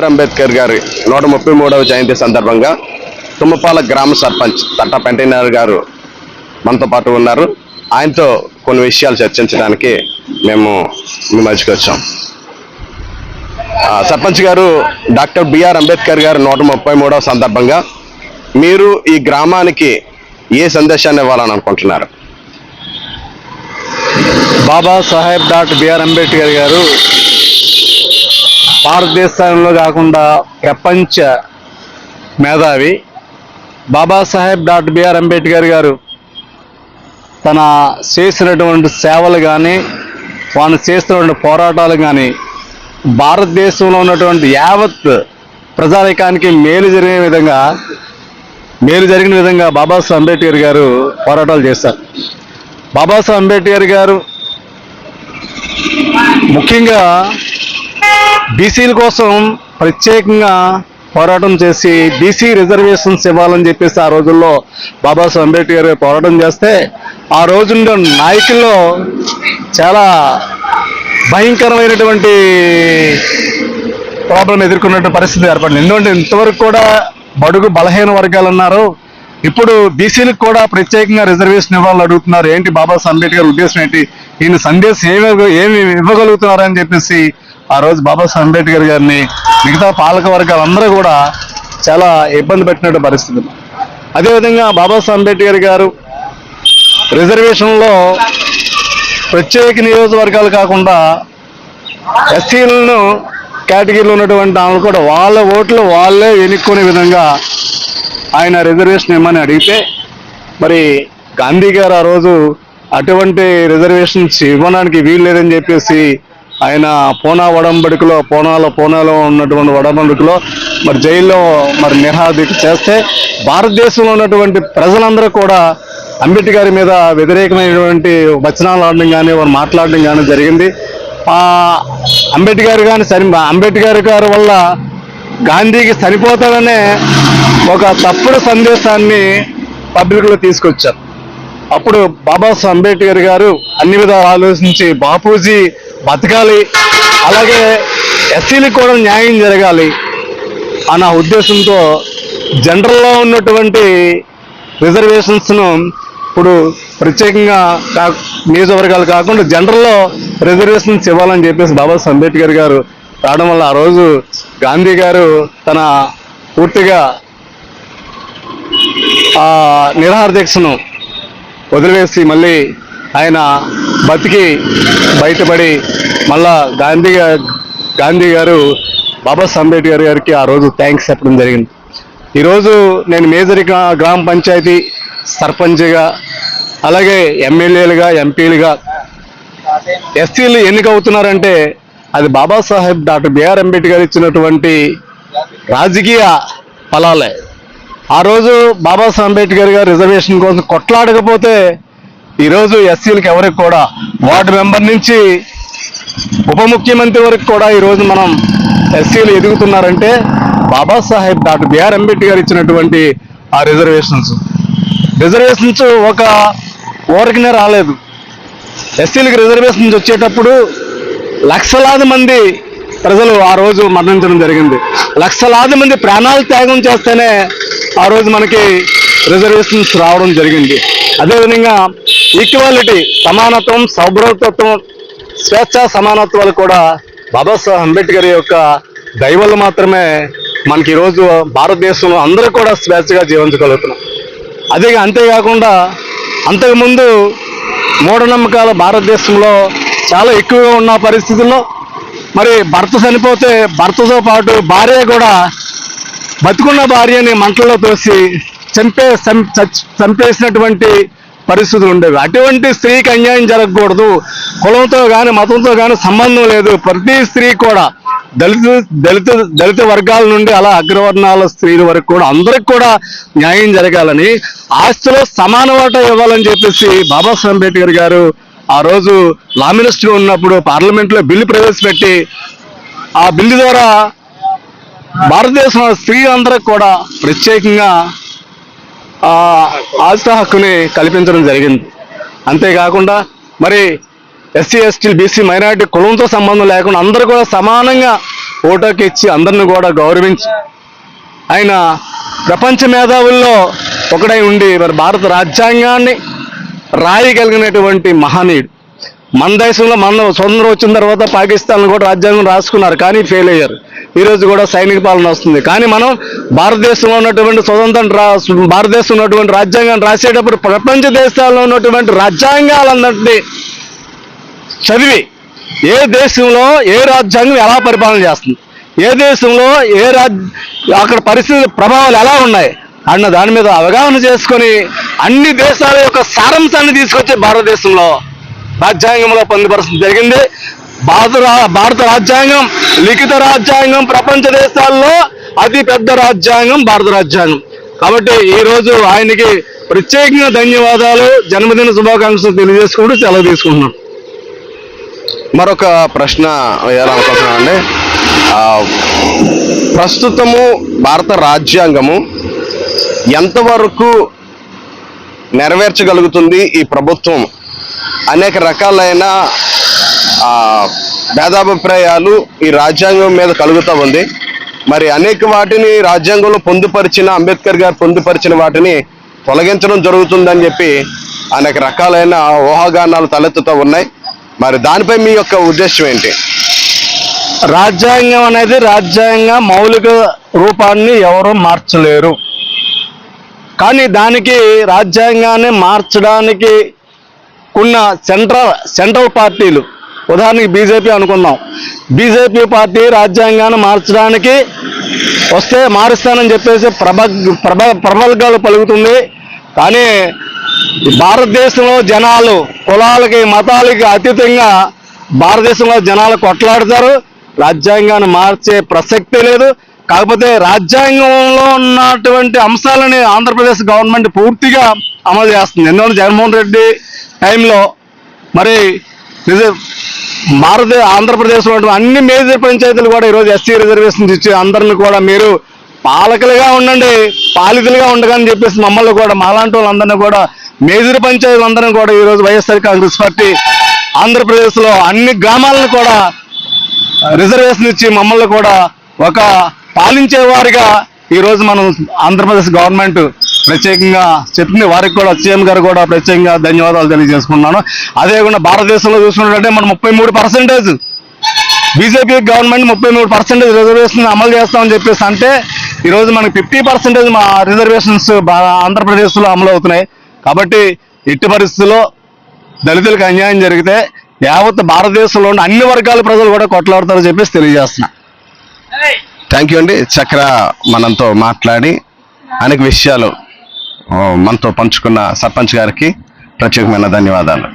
BR Ambedkar గారి నూట ముప్పై మూడవ జయంతి సందర్భంగా తుమ్మపాల గ్రామ సర్పంచ్ తట్ట పెంటైనర్ గారు మనతో పాటు ఉన్నారు. ఆయనతో కొన్ని విషయాలు చర్చించడానికి మేము మీ మధ్యకి వచ్చాం. సర్పంచ్ గారు డాక్టర్ బిఆర్ అంబేద్కర్ గారు నూట ముప్పై మూడవ సందర్భంగా మీరు ఈ గ్రామానికి ఏ సందేశాన్ని ఇవ్వాలని అనుకుంటున్నారు? Baba Saheb doctor B R Ambedkar గారు భారతదేశంలో కాకుండా ప్రపంచ మేధావి బాబాసాహెబ్ డాక్టర్ బిఆర్ అంబేద్కర్ గారు తన చేసినటువంటి సేవలు కానీ వాళ్ళు చేస్తున్నటువంటి పోరాటాలు కానీ భారతదేశంలో ఉన్నటువంటి యావత్ ప్రజానికానికి మేలు జరిగే విధంగా మేలు జరిగిన విధంగా బాబాసాహెబ్ అంబేద్కర్ గారు పోరాటాలు చేశారు. బాబాసాహెబ్ అంబేద్కర్ గారు ముఖ్యంగా బీసీల కోసం ప్రత్యేకంగా పోరాటం చేసి బీసీ రిజర్వేషన్స్ ఇవ్వాలని చెప్పేసి ఆ రోజుల్లో బాబాసాహెబ్ అంబేద్కర్ గారు పోరాటం చేస్తే ఆ రోజుల్లో నాయకుల్లో చాలా భయంకరమైనటువంటి ప్రాబ్లం ఎదుర్కొన్నటువంటి పరిస్థితి ఏర్పడింది. ఎందుకంటే ఇంతవరకు కూడా బడుగు బలహీన వర్గాలు ఉన్నారు. ఇప్పుడు బీసీలకు కూడా ప్రత్యేకంగా రిజర్వేషన్ ఇవ్వాలని అడుగుతున్నారు. ఏంటి బాబాసాహెబ్ అంబేద్కర్ ఉద్దేశం ఏంటి? ఈయన సందేశం ఏమి ఏమి ఇవ్వగలుగుతున్నారని చెప్పేసి ఆ రోజు బాబాసాహెబ్ అంబేద్కర్ గారిని మిగతా పాలక వర్గాలందరూ కూడా చాలా ఇబ్బంది పెట్టినట్టు పరిస్థితి. అదేవిధంగా బాబాసాహెబ్ అంబేద్కర్ గారు రిజర్వేషన్లో ప్రత్యేక నియోజకవర్గాలు కాకుండా ఎస్సీలను కేటగిరీలో ఉన్నటువంటి ఆమె కూడా వాళ్ళ ఓట్లు వాళ్ళే ఎన్నుకునే విధంగా ఆయన రిజర్వేషన్ ఇమ్మని అడిగితే మరి గాంధీ గారు ఆ రోజు అటువంటి రిజర్వేషన్స్ ఇవ్వడానికి వీలు లేదని చెప్పేసి ఆయన పూనా వడంబడికలో పూనాలో పూనాలో ఉన్నటువంటి వడంబడికలో మరి జైల్లో మరి నిరాదీక్ష చేస్తే భారతదేశంలో ఉన్నటువంటి ప్రజలందరూ కూడా అంబేద్కర్ మీద వ్యతిరేకమైనటువంటి వచనాలు ఆడడం కానీ వారు మాట్లాడడం కానీ జరిగింది. అంబేద్కర్ కానీ చని అంబేద్కర్ గారి వల్ల గాంధీకి చనిపోతాడనే ఒక తప్పుడు సందేశాన్ని పబ్లిక్లో తీసుకొచ్చారు. అప్పుడు బాబాసాహెబ్ అంబేద్కర్ గారు అన్ని విధాలు ఆలోచించి బాపూజీ బతకాలి. అలాగే ఎస్సీలకు కూడా న్యాయం జరగాలి అన్న ఉద్దేశంతో జనరల్లో ఉన్నటువంటి రిజర్వేషన్స్ను ఇప్పుడు ప్రత్యేకంగా కా నియోజకవర్గాలు కాకుండా జనరల్లో రిజర్వేషన్స్ ఇవ్వాలని చెప్పేసి బాబాసాహెబ్ అంబేద్కర్ గారు రావడం వల్ల ఆ రోజు గాంధీ గారు తన పూర్తిగా ఆ నిరాహార దీక్షను వదిలివేసి మళ్ళీ ఆయన బతికి బయటపడి మళ్ళా గాంధీ గాంధీ గారు బాబాసాహెబ్ అంబేద్కర్ గారికి ఆ రోజు థ్యాంక్స్ చెప్పడం జరిగింది. ఈరోజు నేను మేజర్ గ్రామ పంచాయతీ సర్పంచ్గా అలాగే ఎమ్మెల్యేలుగా ఎంపీలుగా ఎస్సీలు ఎన్నికవుతున్నారంటే అది బాబాసాహెబ్ డాక్టర్ బిఆర్ అంబేద్కర్ ఇచ్చినటువంటి రాజకీయ ఫలాలే. ఆ రోజు బాబాసాహెబ్ అంబేద్కర్ గారు రిజర్వేషన్ కోసం కొట్లాడకపోతే ఈరోజు ఎస్సీలకు ఎవరికి కూడా వార్డు మెంబర్ నుంచి ఉప ముఖ్యమంత్రి వరకు కూడా ఈరోజు మనం ఎస్సీలు ఎదుగుతున్నారంటే Babasaheb doctor B R Ambedkar ఇచ్చినటువంటి ఆ రిజర్వేషన్స్. రిజర్వేషన్స్ ఒక ఊరికనే రాలేదు. ఎస్సీలకు రిజర్వేషన్స్ వచ్చేటప్పుడు లక్షలాది మంది ప్రజలు ఆ రోజు మరణించడం జరిగింది. లక్షలాది మంది ప్రాణాలు త్యాగం చేస్తేనే ఆ రోజు మనకి రిజర్వేషన్స్ రావడం జరిగింది. అదేవిధంగా ఈక్వాలిటీ సమానత్వం సౌభ్రతత్వం స్వేచ్ఛ సమానత్వాలు కూడా బాబాసాహెబ్ అంబేద్కర్ యొక్క దైవలు మాత్రమే మనకి ఈరోజు భారతదేశంలో అందరూ కూడా స్వేచ్ఛగా జీవించగలుగుతున్నాం అదే అంతేకాకుండా అంతకుముందు మూఢనమ్మకాలు భారతదేశంలో చాలా ఎక్కువగా ఉన్న పరిస్థితుల్లో మరి భర్త చనిపోతే భర్తతో పాటు భార్య కూడా బతుకున్న భార్యని మంటల్లో తోసి చంపే చంపేసినటువంటి పరిస్థితులు ఉండేవి. అటువంటి స్త్రీకి అన్యాయం జరగకూడదు. కులంతో కానీ మతంతో కానీ సంబంధం లేదు. ప్రతి స్త్రీ కూడా దళిత దళిత దళిత వర్గాల నుండి అలా అగ్రవర్ణాల స్త్రీల వరకు కూడా అందరికి కూడా న్యాయం జరగాలని ఆస్తిలో సమాన వాటా ఇవ్వాలని చెప్పేసి బాబాసాహెబ్ అంబేద్కర్ గారు ఆ రోజు లా మినిస్టర్ ఉన్నప్పుడు పార్లమెంట్లో బిల్లు ప్రవేశపెట్టి ఆ బిల్లు ద్వారా భారతదేశంలో స్త్రీలందరికి కూడా ప్రత్యేకంగా ఆ హక్కుని కల్పించడం జరిగింది. అంతేకాకుండా మరి ఎస్సీ ఎస్టీ బీసీ మైనారిటీ కులంతో సంబంధం లేకుండా అందరూ కూడా సమానంగా ఓటోకి ఇచ్చి అందరిని కూడా గౌరవించి ఆయన ప్రపంచ మేధావుల్లో ఒకడై ఉండి మరి భారత రాజ్యాంగాన్ని రాయగలిగినటువంటి మహనీయుడు. మన దేశంలో మన స్వతంత్రం వచ్చిన తర్వాత పాకిస్తాన్ కూడా రాజ్యాంగం రాసుకున్నారు కానీ ఫెయిల్ అయ్యారు. ఈరోజు కూడా సైనిక పాలన వస్తుంది. కానీ మనం భారతదేశంలో ఉన్నటువంటి స్వతంత్రం రా భారతదేశంలో ఉన్నటువంటి రాజ్యాంగాన్ని రాసేటప్పుడు ప్రపంచ దేశాల్లో ఉన్నటువంటి రాజ్యాంగాలన్నింటినీ చదివి ఏ దేశంలో ఏ రాజ్యాంగం ఎలా పరిపాలన చేస్తుంది ఏ దేశంలో ఏ రాజ్ అక్కడ పరిస్థితి ప్రభావాలు ఎలా ఉన్నాయి అన్న దాని మీద అవగాహన చేసుకొని అన్ని దేశాల యొక్క సారాంశాన్ని తీసుకొచ్చి భారతదేశంలో రాజ్యాంగంలో పొందుపరచడం జరిగింది. భారత రా- భారత రాజ్యాంగం లిఖిత రాజ్యాంగం ప్రపంచ దేశాల్లో అతి పెద్ద రాజ్యాంగం భారత రాజ్యాంగం. కాబట్టి ఈ రోజు ఆయనకి ప్రత్యేకంగా ధన్యవాదాలు. జన్మదిన శుభాకాంక్షలు తెలియజేసుకుంటూ సెలవు తీసుకుంటున్నాం. మరొక ప్రశ్న వేయాలనుకుంటున్నానండి ప్రస్తుతము భారత రాజ్యాంగము ఎంతవరకు నెరవేర్చగలుగుతుంది ఈ ప్రభుత్వం? అనేక రకాలైన భేదాభిప్రాయాలు ఈ రాజ్యాంగం మీద కలుగుతూ ఉంది. మరి అనేక వాటిని రాజ్యాంగంలో పొందుపరిచిన అంబేద్కర్ గారు పొందుపరిచిన వాటిని తొలగించడం జరుగుతుందని చెప్పి అనేక రకాలైన ఊహాగానాలు తలెత్తుతూ ఉన్నాయి. మరి దానిపై మీ యొక్క ఉద్దేశం ఏంటి? రాజ్యాంగం అనేది రాజ్యాంగ మౌలిక రూపాన్ని ఎవరు మార్చలేరు. కానీ దానికి రాజ్యాంగాన్ని మార్చడానికి ఉన్న సెంట్రల్ సెంట్రల్ పార్టీలు. ఉదాహరణకి బీజేపీ అనుకుందాం. బీజేపీ పార్టీ రాజ్యాంగాన్ని మార్చడానికి వస్తే మారుస్తానని చెప్పేసి ప్రభ ప్రభ ప్రబల్గాలు పలుకుతుంది. కానీ భారతదేశంలో జనాలు కులాలకి మతాలకి అతీతంగా భారతదేశంలో జనాలు కొట్లాడతారు. రాజ్యాంగాన్ని మార్చే ప్రసక్తే లేదు. కాకపోతే రాజ్యాంగంలో ఉన్నటువంటి అంశాలని ఆంధ్రప్రదేశ్ గవర్నమెంట్ పూర్తిగా అమలు చేస్తుంది. ఎందుకంటే జగన్మోహన్ రెడ్డి టైంలో మరి నిజ భారత ఆంధ్రప్రదేశ్లో అన్ని మేజర్ పంచాయతీలు కూడా ఈరోజు ఎస్సీ రిజర్వేషన్ ఇచ్చి అందరిని కూడా మీరు పాలకులుగా ఉండండి పాలితులుగా ఉండగాని చెప్పేసి మమ్మల్ని కూడా మాలాంటి వాళ్ళందరినీ కూడా మేజర్ పంచాయతీలు అందరినీ కూడా ఈరోజు వైఎస్ఆర్ కాంగ్రెస్ పార్టీ ఆంధ్రప్రదేశ్లో అన్ని గ్రామాలను కూడా రిజర్వేషన్ ఇచ్చి మమ్మల్ని కూడా ఒక పాలించేవారిగా ఈరోజు మనం ఆంధ్రప్రదేశ్ గవర్నమెంట్ ప్రత్యేకంగా చెప్పింది వారికి కూడా సీఎం గారు కూడా ప్రత్యేకంగా ధన్యవాదాలు తెలియజేసుకున్నాను అదే కాకుండా భారతదేశంలో చూసుకున్నట్లయితే మనం ముప్పై మూడు పర్సెంటేజ్ బీజేపీ గవర్నమెంట్ ముప్పై మూడు పర్సెంటేజ్ రిజర్వేషన్ అమలు చేస్తామని చెప్పేసి అంటే ఈరోజు మనకి ఫిఫ్టీ పర్సెంటేజ్ మా రిజర్వేషన్స్ ఆంధ్రప్రదేశ్లో అమలు అవుతున్నాయి. కాబట్టి ఎట్టి పరిస్థితుల్లో దళితులకు అన్యాయం జరిగితే యావత్ భారతదేశంలో ఉన్న అన్ని వర్గాల ప్రజలు కూడా కొట్లాడతారని చెప్పేసి తెలియజేస్తున్నా. థ్యాంక్ యూ అండి. చక్ర మనంతో మాట్లాడి అనేక విషయాలు మనతో పంచుకున్న సర్పంచ్ గారికి ప్రత్యేకమైన ధన్యవాదాలు.